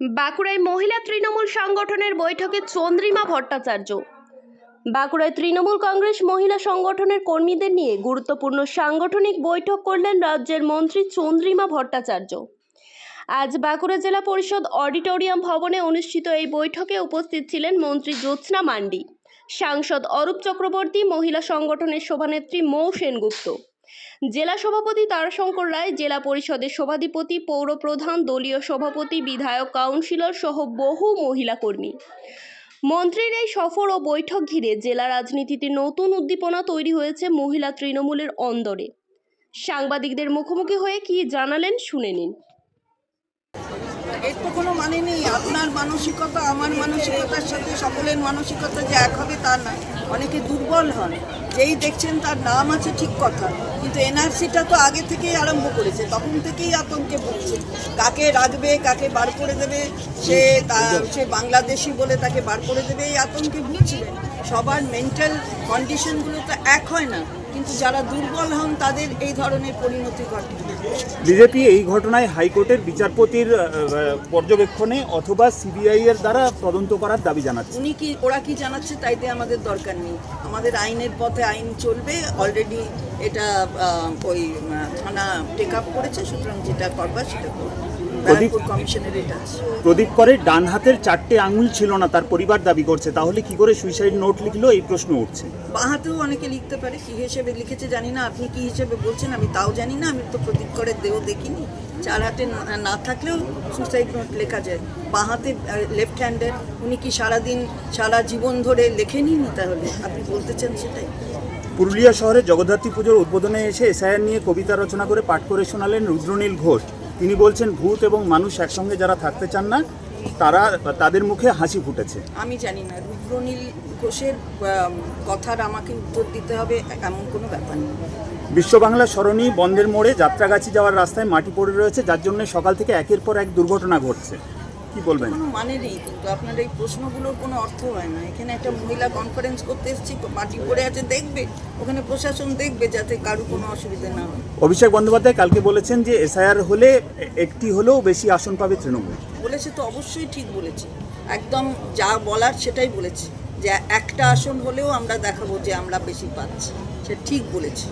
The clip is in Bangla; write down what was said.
বাঁকুড়ায় মহিলা তৃণমূল সংগঠনের বৈঠকে চন্দ্রিমা ভট্টাচার্য। বাঁকুড়ায় তৃণমূল কংগ্রেস মহিলা সংগঠনের কর্মীদের নিয়ে গুরুত্বপূর্ণ সাংগঠনিক বৈঠক করলেন রাজ্যের মন্ত্রী চন্দ্রিমা ভট্টাচার্য। আজ বাঁকুড়া জেলা পরিষদ অডিটোরিয়াম ভবনে অনুষ্ঠিত এই বৈঠকে উপস্থিত ছিলেন মন্ত্রী জ্যোৎস্না মান্ডি। সাংসদ অরূপ চক্রবর্তী, মহিলা সংগঠনের শোভানেত্রী মৌ সেনগুপ্ত। জেলা সভাপতি তারাশঙ্কর রায়, জেলা পরিষদের সভাধিপতি, পৌর প্রধান, দলীয় সভাপতি, বিধায়ক, কাউন্সিলর সহ বহু মহিলা কর্মী। মন্ত্রীর এই সফর ও বৈঠক ঘিরে জেলা রাজনীতিতে নতুন উদ্দীপনা তৈরি হয়েছে মহিলা তৃণমূলের অন্দরে। সাংবাদিকদের মুখোমুখি হয়ে কি জানালেন শুনে নিন। তো কোনো মানে নেই। আপনার মানসিকতা, আমার মানসিকতার সাথে সকলের মানসিকতা যে এক হবে তা না অনেকে দুর্বল হন। যেই দেখছেন তার নাম আছে ঠিক কথা। কিন্তু এনআরসিটা তো আগে থেকেই আরম্ভ করেছে। তখন থেকেই আতঙ্কে ভুগছে। কাকে রাখবে, কাকে বার করে দেবে? সে তা- সে বাংলাদেশি বলে তাকে বার করে দেবে, এই আতঙ্কে ভুগছিলেন। সবার মেন্টাল কন্ডিশনগুলো তো এক হয় না। কিন্তু যারা দুর্বল হন তাদের এই ধরনের পরিণতি ঘটে। বিজেপি এই ঘটনায় হাইকোর্টের বিচারপতির পর্যবেক্ষণে অথবা সিবিআই এর দ্বারা তদন্ত করার দাবি জানাচ্ছে। উনি কি ওরা কি জানাচ্ছে তাইতে আমাদের দরকার নেই। আমাদের আইনের পথে আইন চলবে অলরেডি এটা ওই থানা টেক আপ করেছে সুতরাং যেটা করবার সেটা করবে। কমিশনের এটা। প্রদীপ করে ডান হাতের চারটে আঙুল ছিল না তার পরিবার দাবি করছে। তাহলে কি করে সুইসাইড নোট লিখলো? এই প্রশ্ন উঠছে। বাহাতেও অনেকে লিখতে পারে কি হিসেবে লিখেছে জানি না আপনি কি হিসেবে বলছেন আমি তাও জানি না আমি তো প্রদীপ করে দেহ দেখিনি। চার হাতে না- থাকলেও সুইসাইড নোট লেখা যায়। বাঁ হাতে লেফট হ্যান্ডের উনি কি সারাদিন সারা জীবন ধরে লেখেনি নি তাহলে? আপনি বলতে চান সেটাই। পুরুলিয়া শহরে জগদ্ধাত্রী পুজোর উদ্বোধনে এসে এসআইআর নিয়ে কবিতা রচনা করে পাঠ করে শোনালেন রুদ্রনীল ঘোষ। তিনি বলছেন ভূত এবং মানুষ একসঙ্গে যারা থাকতে চান না তারা তাদের মুখে হাসি ফুটেছে। আমি জানি না রুদ্রনীল ঘোষের কথার আমাকে উত্তর দিতে হবে এমন কোনো ব্যাপার নেই। বিশ্ব বাংলা সরণি বন্ধের মোড়ে যাত্রাগাছি যাওয়ার রাস্তায় মাটি পড়ে রয়েছে যার জন্য সকাল থেকে একের পর এক দুর্ঘটনা ঘটছে। কি বলবেন? কোনো মানে নেই কিন্তু আপনার এই প্রশ্নগুলোর কোনো অর্থ হয় না। এখানে একটা মহিলা কনফারেন্স করতে এসেছি মাটি পড়ে আছে দেখবে ওখানে প্রশাসন দেখবে যাতে কারও কোনো অসুবিধা না হয়। অভিষেক বন্দ্যোপাধ্যায় কালকে বলেছেন যে এসআইআর হলে একটি হলেও বেশি আসন পাবে তৃণমূল। বলেছে তো অবশ্যই ঠিক বলেছে। একদম যা বলার সেটাই বলেছে যে একটা আসন হলেও আমরা দেখাবো যে আমরা বেশি পাচ্ছি। সে ঠিক বলেছে।